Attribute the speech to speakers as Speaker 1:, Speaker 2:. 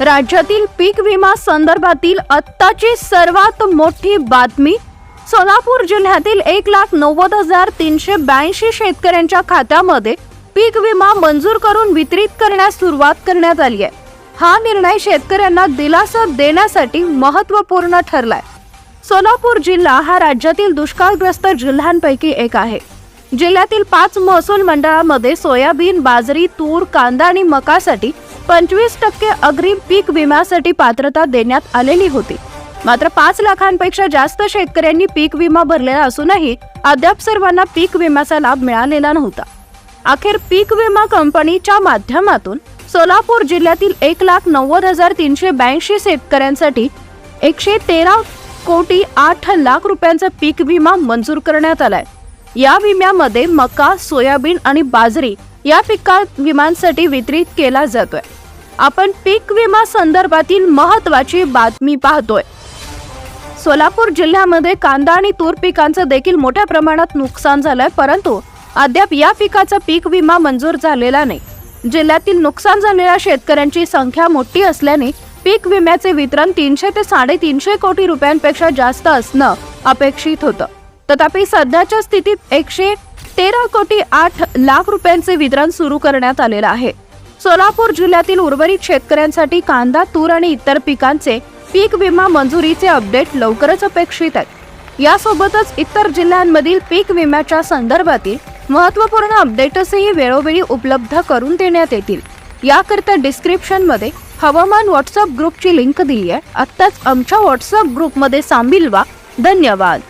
Speaker 1: राज्यातील पीक विमा संदर्भातील आत्ताची सर्वात मोठी बातमी सोलापूर जिल्ह्यातील एक लाख नव्वद हजार तीनशे ब्याऐंशी शेतकऱ्यांच्या खात्यामध्ये पीक विमा मंजूर करून वितरित करण्यास सुरुवात करण्यात आली आहे. हा निर्णय शेतकऱ्यांना दिलासा देण्यासाठी महत्त्वपूर्ण ठरलाय. सोलापूर जिल्हा हा राज्यातील दुष्काळग्रस्त जिल्ह्यांपैकी एक आहे. जिल्ह्यातील पाच महसूल मंडळामध्ये सोयाबीन बाजरी तूर कांदा आणि मकासाठी पंचवीस टक्के अग्रिम पीक विम्यासाठी पात्रता देण्यात आलेली होती. मात्र पाच लाखांपेक्षा जास्त शेतकऱ्यांनी पीक विमा भरलेला असूनही अद्याप सर्वांना पीक विम्याचा लाभ मिळालेला नव्हता. अखेर पीक विमा कंपनीच्या माध्यमातून सोलापूर जिल्ह्यातील एक लाख नव्वद हजार तीनशे ब्याऐंशी शेतकऱ्यांसाठी एकशे तेरा कोटी आठ लाख रुपयांचा पीक विमा मंजूर करण्यात आलाय. या विम्यामध्ये मका सोयाबीन आणि बाजरी या पिका विमांसाठी वितरित केला जातोय. आपण पीक विमा संदर्भातील महत्वाची बातमी पाहतोय. सोलापूर जिल्ह्यामध्ये कांदा आणि तूर पिकांचं देखील मोठ्या प्रमाणात नुकसान झालंय परंतु अद्याप या पिकाचा पीक विमा मंजूर झालेला नाही. जिल्ह्यातील नुकसान झालेल्या शेतकऱ्यांची संख्या मोठी असल्याने पीक विम्याचे वितरण तीनशे ते साडेतीनशे कोटी रुपयांपेक्षा जास्त असणं अपेक्षित होतं. तथापि सध्याच्या स्थितीत एकशे तेरा कोटी आठ लाख रुपयांचे वितरण सुरू करण्यात आलेलं आहे. सोलापूर जिल्ह्यातील उर्वरित शेतकऱ्यांसाठी कांदा तूर आणि इतर पिकांचे पीक विमा मंजुरीचे अपडेट लवकरच अपेक्षित आहेत. यासोबतच इतर जिल्ह्यांमधील पीक विम्याच्या संदर्भातील महत्त्वपूर्ण अपडेट्सही वेळोवेळी उपलब्ध करून देण्यात येतील. याकरता डिस्क्रिप्शनमध्ये हवामान व्हॉट्सअप ग्रुपची लिंक दिली आहे. आत्ताच आमच्या व्हॉट्सअप ग्रुपमध्ये सामील व्हा. धन्यवाद.